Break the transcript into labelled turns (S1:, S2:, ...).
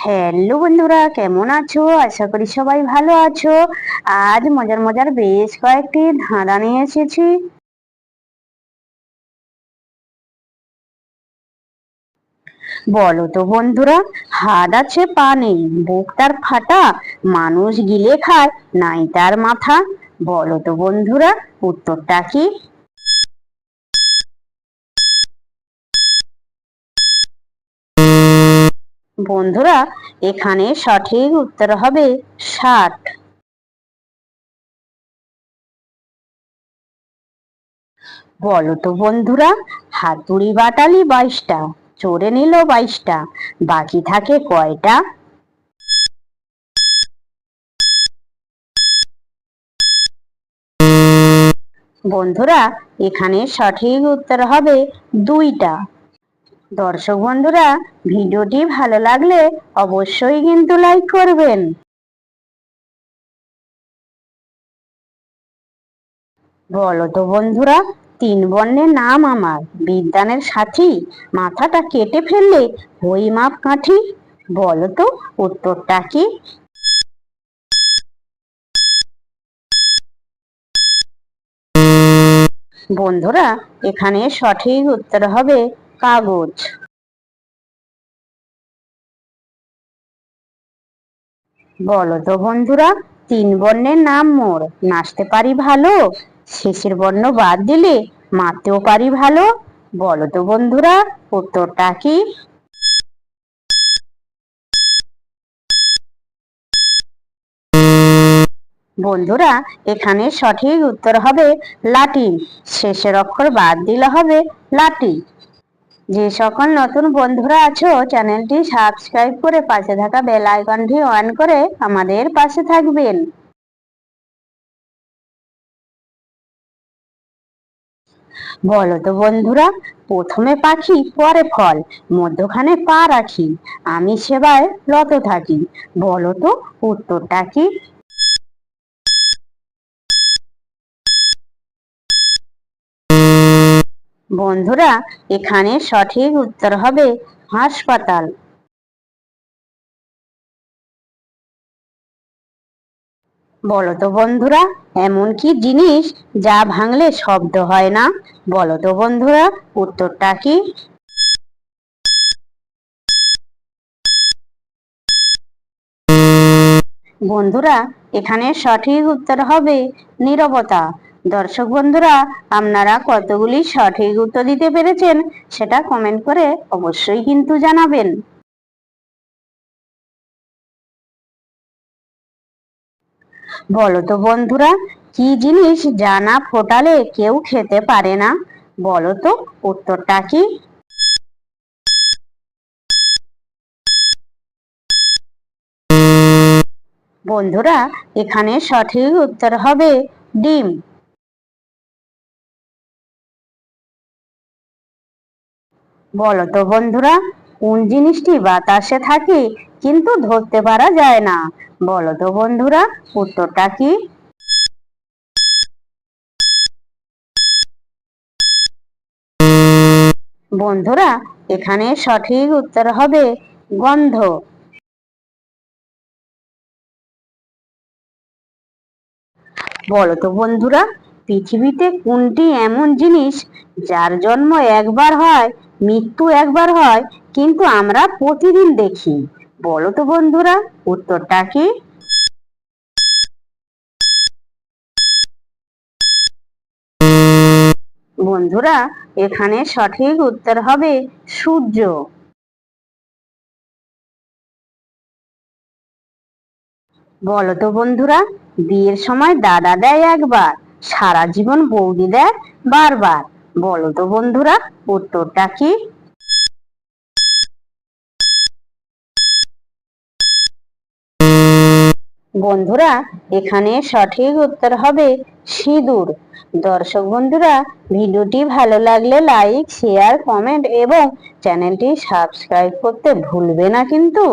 S1: Hello বন্ধুরা, কেমন আছো? আশা করি সবাই ভালো আছো। আজ মজার মজার বেশ কয়েকটি ধাঁধা নিয়ে এসেছি। বলো তো বন্ধুরা, হাত আছে পা নেই বুক তার ফাটা, মানুষ গিলে খায়, নাই তার মাথা। বলো তো বন্ধুরা, উত্তরটা কি? বন্ধুরা, এখানে সঠিক উত্তর হবে ষাট। বলো তো বন্ধুরা, হাতুড়ি বাটালি বাইশটা চড়ে নিল বাইশটা, বাকি থাকে কয়টা? বন্ধুরা, এখানে সঠিক উত্তর হবে দুইটা। দর্শক বন্ধুরা, ভিডিওটি ভালো লাগলে অবশ্যই কিন্তু লাইক করবেন। বলো তো বন্ধুরা, তিন বর্ণের নাম আমার। বিদ্যানের সাথী, মাথাটা কেটে ফেললে হই মাপ কাঠি। বলো তো, উত্তরটা কি? বন্ধুরা, এখানে সঠিক উত্তর হবে কাগজ। বলো তো বন্ধুরা, তিন বর্ণের নাম মোর। নাচতে পারি ভালো, শেষের বর্ণ বাদ দিলে মারতেও পারি ভালো। বলো তো বন্ধুরা, উত্তরটা কি? বন্ধুরা, এখানে সঠিক উত্তর হবে লাঠি শেষের অক্ষর বাদ দিলে হবে লাঠি যে সকল নতুন বন্ধুরা আছো, চ্যানেলটি সাবস্ক্রাইব করে পাশে থাকা বেল আইকনটি অন করে আমাদের পাশে থাকবেন। বলো তো বন্ধুরা, প্রথমে পাখি, পরে ফল, মধ্যখানে পা রাখি, আমি সেবায় লত থাকি। বলো তো, উত্তরটা কি? বন্ধুরা, এখানে সঠিক উত্তর হবে হাসপাতাল। বলো তো বন্ধুরা, এমন কি জিনিস যা ভাঙলে শব্দ হয় না? বলো তো বন্ধুরা, উত্তরটা কি? বন্ধুরা, এখানে সঠিক উত্তর হবে নীরবতা। দর্শক বন্ধুরা, আপনারা কতগুলি সঠিক উত্তর দিতে পেরেছেন সেটা কমেন্ট করে অবশ্যই কিন্তু জানাবেন। বলো তো বন্ধুরা, কি জিনিস জানা ফোটালে কেউ খেতে পারে না? বলো তো উত্তরটা কি? বন্ধুরা, এখানে সঠিক উত্তর হবে ডিম। বলো তো বন্ধুরা, কোন জিনিসটি বাতাসে থাকে কিন্তু ধরতে পারা যায় না? বলো তো বন্ধুরা, উত্তরটা কি? বন্ধুরা, এখানে সঠিক উত্তর হবে গন্ধ। বলো তো বন্ধুরা, পৃথিবীতে কোনটি এমন জিনিস যার জন্ম একবার হয় মৃত্যু একবার হয়, কিন্তু আমরা প্রতিদিন দেখি। বলো তো বন্ধুরা, উত্তরটা কি? বন্ধুরা, এখানে সঠিক উত্তর হবে সূর্য। বলো তো বন্ধুরা, বিয়ের সময় দাদা দেয় একবার, সারা জীবন বৌদি দেয় বারবার। বলো তো বন্ধুরা, উত্তরটা কি? বন্ধুরা, এখানে সঠিক উত্তর হবে সিঁদুর। দর্শক বন্ধুরা, ভিডিওটি ভালো লাগলে লাইক শেয়ার কমেন্ট এবং চ্যানেলটি সাবস্ক্রাইব করতে ভুলবে না কিন্তু।